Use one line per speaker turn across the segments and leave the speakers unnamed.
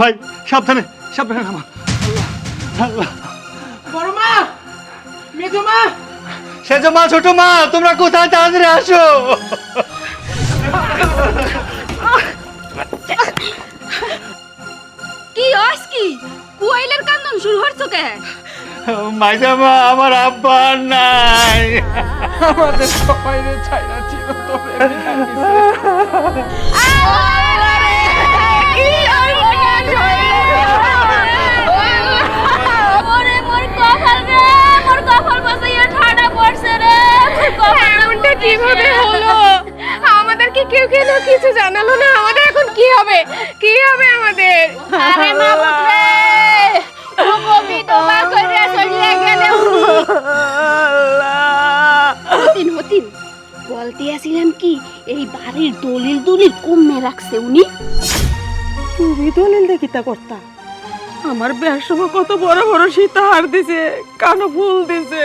ভাই সাবধানে সাবধানে নামা। আল্লাহ
বড় মা মেজো মা
সেজ মা ছোট মা তোমরা কোথায়? তাড়াতাড়ি আসো।
কি হস কি? কুয়াইলের কান্দন শুরু হচ্ছে কে?
মাইজা মা আমার আব্বা নাই।
আমাদের সবাই রে ছাইরা ছিল তোরে
ওরে মোর কপাল রে মোর কপাল বাসাইয়া ঠাডা পড়ছে রে
এমনটা কীভাবে হলো আমাদেরকে কেউ কেন কিছু জানালো না আমাদের এখন কি হবে? কি হবে আমাদের?
আরে মামুদ রে ও কবি তোমার কইরা চলে গেলে হতিন হতিন বলতে আসিলাম কি এই বাড়ির দলিল দলিল কমে রাখছে উনি।
তুমি দলিল দেখিতা করতা আমার বিয়ার সময় কত বড় বড় সীতাহার দিছে কানো ফুল দিছে।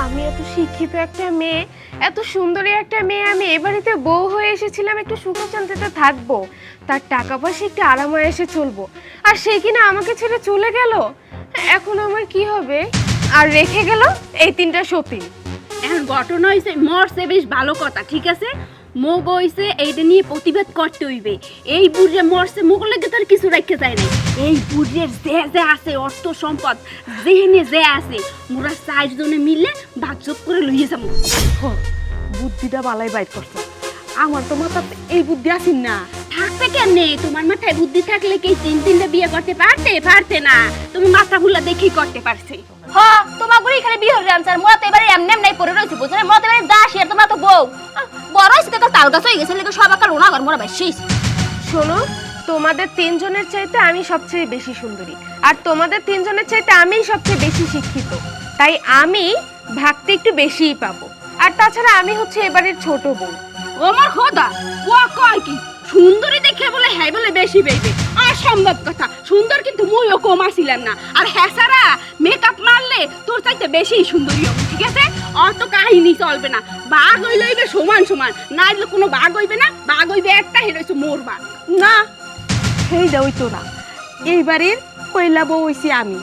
আমি
এত শিক্ষিত একটা মেয়ে, এত সুন্দরী একটা মেয়ে, আমি এ বাড়িতে বউ হয়ে এসেছিলাম, একটু সুখ শান্তিতে থাকব। তার টাকা পয়সা একটু আরামে এসে চলবো। আর সে কিনা আমাকে ছেড়ে চলে গেল? এখন আমার কি হবে? আর রেখে গেল এই তিনটা সতী।
এখন ঘটনা হয়েছে মরছে বেশ ভালো কথা, ঠিক আছে? মোগ হইছে, এইটা নিয়ে প্রতিবাদ করতে হইবে। এই বুড়ে মরছে মোগল লেগে তার কিছু রাখতে চায় নাই। এই বুড়ের যে যে আছে অর্থ সম্পদ যেহেনে যে আছে মোরা চারজনে মিলে ভাগযোগ করে লইয়ে যাব।
বুদ্ধিটা বালাই বাইর করছ। আমার তো মাথা এই বুদ্ধি আসিন না।
থাকতে কেনে তোমার মাথায় বুদ্ধি থাকলে কি তিন তিনটা বিয়ে করতে পারতে? পারতে না। তুমি মাথা ফুলা দেখেই করতে পারছি। হ্যাঁ তোমার গুলি খালি বিয়ে হলে আনসার মোরা তো এবারে এমনি এমনি পড়ে রয়েছে বুঝলে? মোরা তো এবারে দাস আর তোমরা তো বউ। বড় হয়েছে তো তাল গাছ হয়ে গেছে লেগে সব আকার ওনা ঘর মোরা বেশি
শোনো তোমাদের তিনজনের চাইতে আমি সবচেয়ে বেশি সুন্দরী। আর তোমাদের তিনজনের চাইতে আমি সবচেয়ে বেশি শিক্ষিত। তাই আমি ভাগতে একটু বেশিই পাবো। আর তাছাড়া আমি হচ্ছে এবারের ছোট বউ।
ওমর খোদা ও কয় কি? সুন্দরী দেখে বলে হ্যাঁ বলে বেশি বেইবে। আর সম্ভব কথা। সুন্দর কিন্তু মুইও কম আসিলাম না। আর হ্যাসারা মেকআপ মারলে তোর চাইতে বেশি সুন্দরী হবে ঠিক আছে? অত কাহিনী চলবে না। বাঘ হইলে হইবে সমান সমান। না হইলে কোনো বাঘ হইবে না। বাঘ হইবে একটা হেরেছে মোর বাঘ।
না সেইটা হইতো না। এই বাড়ির কইলা বউ হইছি আমি।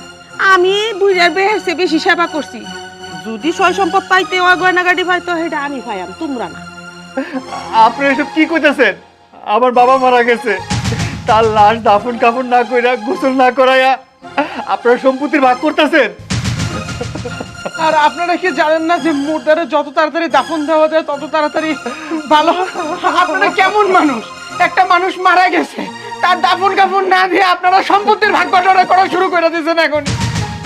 আমি বুড়ার বেহেরছে বেশি সেবা করছি। যদি সয় সম্পদ পাইতে ওই গয়নাগাড়ি পাইতো সেটা আমি পাইয়াম তোমরা না।
আপনি এসব কি কইতেছেন? আমার বাবা মারা গেছে। তার লাশ দাফন কাফন না কইরা গোসল না করাইয়া আপনারা সম্পত্তির ভাগ করতেছেন?
আর আপনারা কি জানেন না যে মুর্দারে যত তাড়াতাড়ি দাফন দেওয়া যায় তত তাড়াতাড়ি ভালো? আপনারা কেমন মানুষ? একটা মানুষ মারা গেছে। তার দাফন কাফন না দিয়ে আপনারা সম্পত্তির ভাগ বাটোয়ারা করা শুরু করে দিয়েছেন এখন।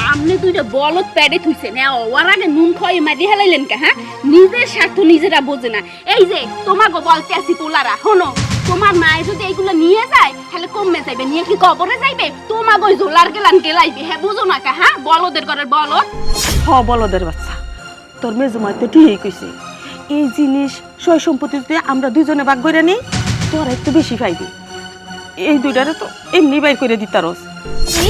আমনে দুইটা বলত প্যাডে থুইছে না ওর আগে নুন খয়ে মারি হেলাইলেন কা হ্যাঁ? নিজের স্বার্থ নিজেরা বোঝে না। এই যে তোমাকে বলতে আসি তোলারা শোনো তোমার মায়ে যদি এইগুলো নিয়ে যায় তাহলে কমে যাইবে নিয়ে কি কবরে যাইবে? তোমাকে ওই জোলার গেলান গেলাইবে হ্যাঁ বুঝো না কা হ্যাঁ? বলদের ঘরের বলদ।
হ বলদের বাচ্চা তোর মেজুমাই তো ঠিকই কইছে এই জিনিস সয় সম্পত্তিতে আমরা দুজনে ভাগ করে নিই তোর একটু বেশি পাইবি এই দুইটারে তো এমনি বাইর করে দিতারস
কি?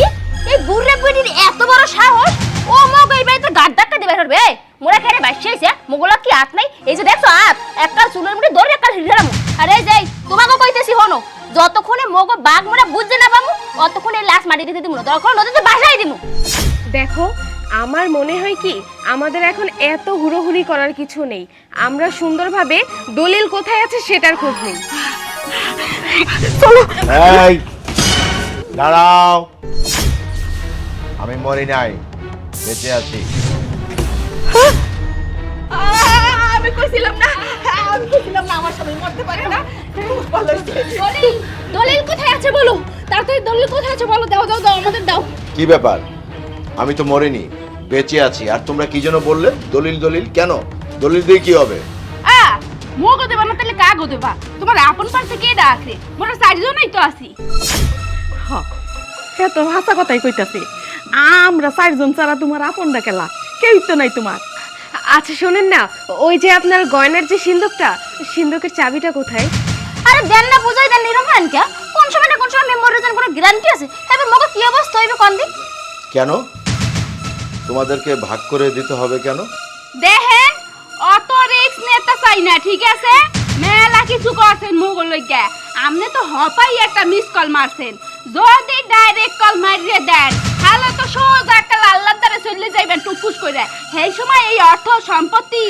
এই বুড়ে বুড়ির এত বড় সাহস? ও মগ এই বাড়িতে গাড ধাক্কা দিবে ধরবে মোরা খেয়ে বাইসে আইছে? মোগলা কি হাত নাই? এই যে দেখছ হাত একটা চুলের মুঠে ধরে একটা হিরাম আরে যাই তোমাকে কইতেছি হনো যতক্ষণে মগ বাঘ মোরা বুঝছে না বামু অতক্ষণে লাশ মাটি দিতে দিমু না তখন নদীতে বাসাই দিমু।
দেখো আমার মনে হয় কি আমাদের এখন এত হুড়োহুড়ি করার কিছু নেই। আমরা সুন্দরভাবে দলিল কোথায় আছে সেটার খোঁজ নেই।
এই দাঁড়াও। আমি মরি নাই বেঁচে আছি।
আমি কইছিলাম না আমি কইছিলাম না আমার স্বামী মরতে পারে না। দলিল দলিল কোথায় আছে বলো? তাড়াতাড়ি দলিল কোথায় আছে বলো? দাও দাও দাও আমাদের দাও।
কি ব্যাপার? আমি তো মরিনি বেঁচে আছি। আর তোমরা কি যেন বললে? দলিল দলিল কেন? দলিল দিয়ে কি হবে?
মোগো দেবা না তাহলে কাগো দেবা? তোমার আপন পাশে কে ডাকরে মোরা চারজনই তো আছি।
হ সে তো হাসা কথাই কইতাছে। আমরা চারজন ছাড়া তোমার আপন ডাকেলা কেউই তো নাই তোমার।
আচ্ছা শোনেন না ওই যে আপনার গয়নার যে সিন্দুকটা সিন্দুকের চাবিটা কোথায়?
আরে দেন না বুঝাই দেন নিরমান কে? কোন সময় না কোন সময় মেমোরি দেন কোনো গ্যারান্টি আছে? এবার মগো কি অবস্থা হইবে কোন দিন?
কেন? তোমাদেরকে ভাগ করে দিতে হবে কেন?
রিস্ক চাই না, ঠিক আছে? মেলা কিছু করছেন মুগল লইগা আপনি তো হপাই একটা মিস কল মারছেন। যদি ডাইরেক্ট কল মারিয়ে দেন, তাহলে তো সোজা একটা আল্লাহ দ্বারা চলে যাইবেন টুকুস করে সেই সময় এই অর্থ সম্পত্তি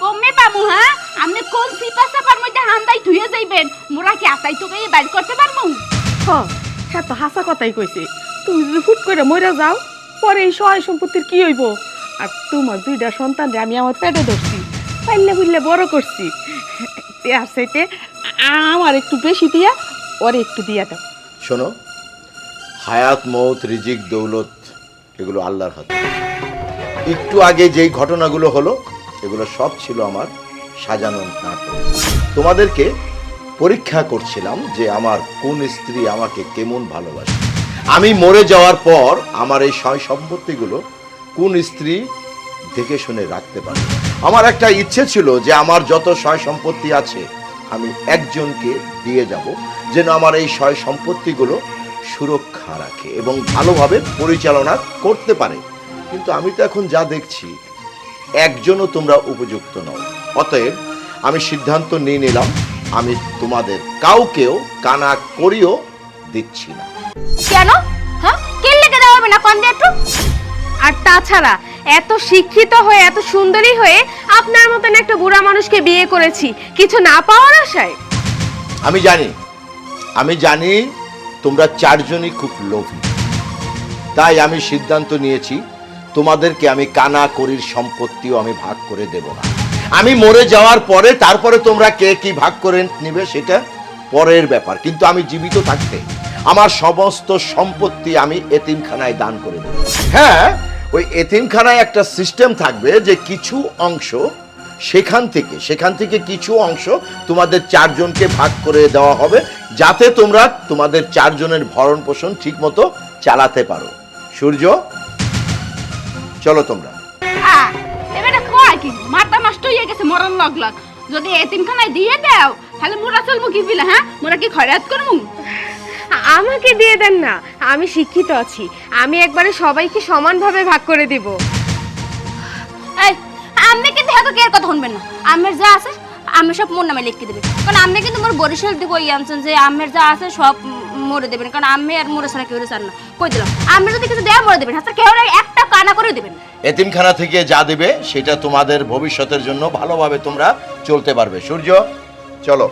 কমে পামু হ্যাঁ? আপনি কোন সিপা সাপার মধ্যে হান্দাই ধুয়ে যাইবেন? মোরা কি আতাই তোকে বাইর করতে পারমু?
হ হ্যাঁ তো হাসা কথাই কইছে। তুমি যদি হুট করে মরে যাও, পরে এই সহায় সম্পত্তির কি হইব? আর তোমার দুইটা সন্তান আমি আমার পেটে ধরছি। পাইলে বুঝলে বড় করছি। আর সেইতে আমার একটু বেশি দিয়া, ওরে একটু দিয়া দাও।
শোনো, হায়াত, মৌত, রিজিক, দৌলত, এগুলো আল্লাহর হাতে। একটু আগে যেই ঘটনাগুলো হলো, এগুলো সব ছিল আমার সাজানো নাটক। তোমাদেরকে পরীক্ষা করছিলাম যে আমার কোন স্ত্রী আমাকে কেমন ভালোবাসে। আমি মরে যাওয়ার পর আমার এই সয় সম্পত্তিগুলো কোন স্ত্রী দেখে শুনে রাখতে পারে আমার একটা ইচ্ছে ছিল যে আমার যত সয় সম্পত্তি আছে, আমি একজনকে দিয়ে যাব, যেন আমার এই সয় সম্পত্তিগুলো সুরক্ষা রাখে এবং ভালোভাবে পরিচালনা করতে পারে। কিন্তু আমি তো এখন যা দেখছি, একজনও তোমরা উপযুক্ত নও। অতএব আমি সিদ্ধান্ত নিয়ে নিলাম, আমি তোমাদের কাউকেও কানা করিও দিচ্ছি না।
কেন? হ্যাঁ? কে লেগে দেওয়া হবে না কোন একটু?
আর তাছাড়া এত শিক্ষিত হয়ে এত সুন্দরী হয়ে আপনার মতন একটা বুড়া মানুষকে বিয়ে করেছি কিছু না পাওয়ার আশায়?
আমি জানি আমি জানি তোমরা চারজনই খুব লোভী। তাই আমি সিদ্ধান্ত নিয়েছি তোমাদেরকে আমি কানা করির সম্পত্তিও আমি ভাগ করে দেব না। আমি মরে যাওয়ার পরে তারপরে তোমরা কে কি ভাগ করে নেবে সেটা পরের ব্যাপার কিন্তু আমি জীবিত থাকতে আমার সমস্ত সম্পত্তি আমি এতিমখানায় দান করে দেব। হ্যাঁ ওই এতিমখানায় একটা সিস্টেম থাকবে যে কিছু অংশ সেখান থেকে সেখান থেকে কিছু অংশ তোমাদের চারজনকে ভাগ করে দেওয়া হবে যাতে তোমরা তোমাদের চারজনের ভরণ পোষণ ঠিক মতো চালাতে পারো। সূর্য, চলো তোমরা।
এবারে মাথা নষ্ট হয়ে গেছে মরণ লগ লগ যদি এতিমখানায় দিয়ে দাও, তাহলে মোরা চলবো কি ফিলে হ্যাঁ? মোরা কি খয়রাত করব
আমাকে দিয়ে দেন না। আমি শিক্ষিত আছি। আমি একবারে সবাইকে সমানভাবে ভাগ করে দিব।
এই আপনি কিন্তু হয়তো কে কথা শুনবেন না। আমের যা আছে আমি সব মোর নামে লিখে দেবেন। কারণ আপনি কিন্তু মোর বরিশাল দিব এই আনছেন যে আমের যা আছে সব মরে দেবেন। কারণ আমি আর মোরে ছাড়া কেউ চান না। কই দিলাম? আমি যদি কিছু দেয়া মরে দেবেন হাতে কেউ না একটা কানা করে দেবেন।
এতিমখানা থেকে যা দেবে সেটা তোমাদের ভবিষ্যতের জন্য ভালোভাবে তোমরা চলতে পারবে। সূর্য চলো।